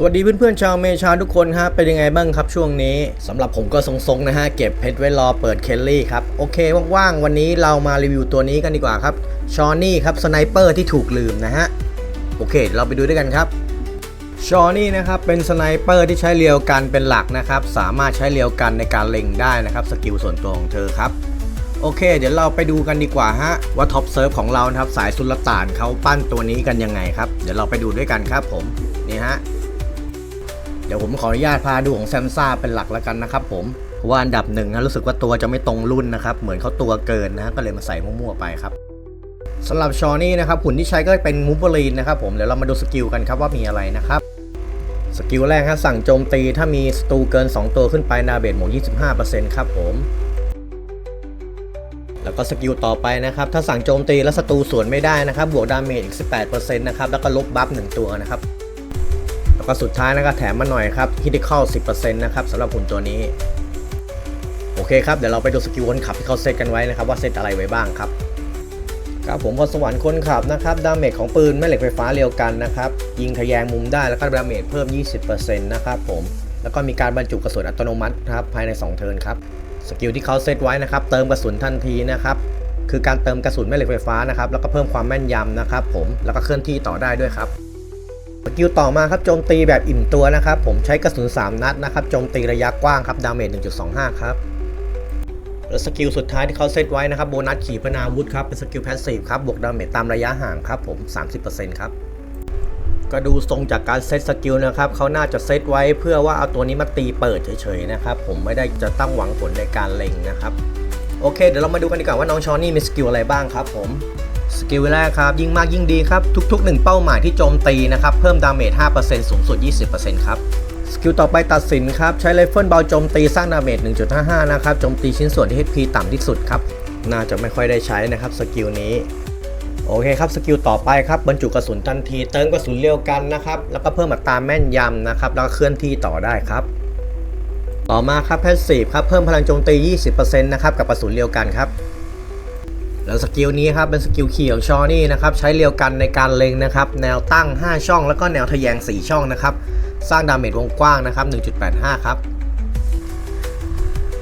สวัสดีเพื่อนๆชาวเมชาทุกคนครับเป็นยังไงบ้างครับช่วงนี้สำหรับผมก็ทรงๆนะฮะเก็บเพชรไว้รอเปิดเคลลี่ครับ โอเคว่างๆ วันนี้เรามารีวิวตัวนี้กันดีกว่าครับชอนี่ครับสไนเปอร์ที่ถูกลืมนะฮะ โอเค เราไปดูด้วยกันครับชอนี่นะครับเป็นสไนเปอร์ที่ใช้เรียวกันเป็นหลักนะครับ สามารถใช้เรียวกันในการเล็งได้นะครับสกิลส่วนตัวของเธอครับโอเค เดี๋ยวเราไปดูกันดีกว่าฮะว่าท็อปเซิร์ฟของเรานะครับสายสุลต่านเขาปั้นตัวนี้กันยังไงครับเดี๋ยวเราไปดูด้วยกันครับผมนี่ฮะ เดี๋ยวผมขออนุญาตพาดูของแซมซ่าเป็นหลักแล้วกันนะครับผมเพราะว่าอันดับหนึ่งนะรู้สึกว่าตัวจะไม่ตรงรุ่นนะครับ เหมือนเขาตัวเกินนะก็เลยมาใส่มั่วๆไปครับสำหรับชอนี่นะครับหุ่นที่ใช้ก็เป็นมูฟเบอรีนนะครับผมเดี๋ยวเรามาดูสกิลกันครับว่ามีอะไรนะครับสกิลแรกฮะสั่งโจมตีถ้ามีศัตรูเกิน 2 ตัวขึ้นไปนาเบทหมวก25%ครับผม แล้วก็สกิลต่อไปนะครับ ถ้าสั่งโจมตีแล้วศัตรูสวนไม่ได้นะครับ บวกดาเมจอีก 18%นะครับ แล้วก็ลบบัฟ1ตัวนะครับ ก็สุดท้ายนะครับแถมมาหน่อยครับฮิติคอล10%นะครับสำหรับหุ่นตัวนี้ โอเคครับ เดี๋ยวเราไปดูสกิลคนขับที่เขาเซตกันไว้นะครับ ว่าเซตอะไรไว้บ้างครับครับผมพรสวรรค์คนขับนะครับดาเมจของปืนแม่เหล็กไฟฟ้าเรียวกันนะครับยิงทะแยงมุมได้แล้วก็ดาเมจเพิ่ม 20%นะครับผมแล้วก็มีการบรรจุกระสุนอัตโนมัตินะครับภายใน 2 เทิร์นครับสกิลที่เขาเซตไว้นะครับเติมกระสุนทันทีนะครับคือการเติมกระสุนแม่เหล็กไฟฟ้านะครับแล้วก็เพิ่มความแม่นยำนะครับผมแล้วก็เคลื่อนที่ต่อได้ด้วยครับ สกิลต่อมาครับโจมตีแบบอิ่มตัวนะครับ ผมใช้กระสุน 3 นัดนะครับโจมตีระยะกว้างครับดาเมจ1.25 ครับแล้วสกิลสุดท้ายที่เขาเซตไว้นะครับโบนัสขีปนาวุธครับเป็นสกิลแพสซีฟครับบวกดาเมจตามระยะห่างครับผม 30%ครับก็ดูทรงจากการเซตสกิลนะครับเขาน่าจะเซตไว้เพื่อว่าเอาตัวนี้มาตีเปิดเฉยๆนะครับผมไม่ได้จะตั้งหวังผลในการเล็งนะครับ โอเค เดี๋ยวเรามาดูกันดีกว่าว่าน้องชอนี่มีสกิลอะไรบ้างครับผม สกิลแรกครับ ยิ่งมากยิ่งดีครับ ทุก ๆ 1 เป้าหมายที่โจมตีนะครับ เพิ่มดาเมจ 5%สูงสุด 20%ครับสกิลต่อไปตัดสินครับ ใช้ไรเฟิลเบาโจมตีสร้างดาเมจ 1.55 นะครับโจมตีชิ้นส่วนที่ HP ต่ำที่สุดครับ น่าจะไม่ค่อยได้ใช้นะครับสกิลนี้โอเคครับ สกิลต่อไปครับบรรจุกระสุนทันที เติมกระสุนเร็วกันนะครับ แล้วก็เพิ่มอัตราแม่นยำนะครับ แล้วก็เคลื่อนที่ต่อได้ครับ ต่อมาครับแพสซีฟครับ เพิ่มพลังโจมตี 20%นะครับ กับกระสุนเร็วกันครับ แล้วสกิลนี้ครับเป็นสกิลเขียวชอนี่นะครับใช้เร็วกันในการเล็งนะครับแนวตั้ง 5 ช่อง แล้วก็แนวทะแยง 4 ช่องนะครับสร้างดาเมจวงกว้างนะครับ 1.85 ครับ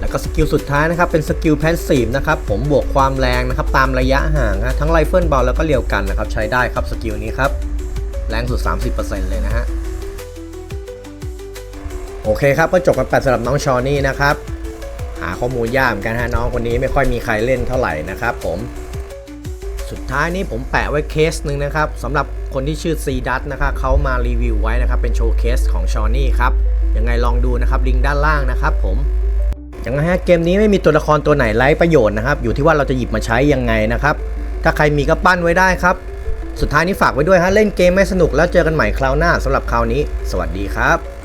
แล้วก็สกิลสุดท้ายนะครับเป็นสกิลแพสซีฟนะครับผมบวกความแรงนะครับตามระยะห่างทั้งไรเฟิลเบาแล้วก็เรียวกันนะครับใช้ได้ครับสกิลนี้ครับแรงสุด 30%เลยนะฮะโอเคครับก็จบกันไปสำหรับน้องชอนี่นะครับ หาข้อมูลยากกันฮะน้องคนนี้ไม่ค่อยมีใครเล่นเท่าไหร่นะครับผมสุดท้ายนี้ผมแปะไว้เคสหนึ่งนะครับสำหรับคนที่ชื่อซีดัตนะครับเขามารีวิวไว้นะครับเป็นโชว์เคสของชอนี่ครับยังไงลองดูนะครับลิงก์ด้านล่างนะครับผมยังไงฮะเกมนี้ไม่มีตัวละครตัวไหนไร้ประโยชน์นะครับอยู่ที่ว่าเราจะหยิบมาใช้ยังไงนะครับถ้าใครมีก็ปั้นไว้ได้ครับ สุดท้ายนี้ฝากไว้ด้วยฮะเล่นเกมไม่สนุกแล้วเจอกันใหม่คราวหน้าสำหรับคราวนี้ สวัสดีครับ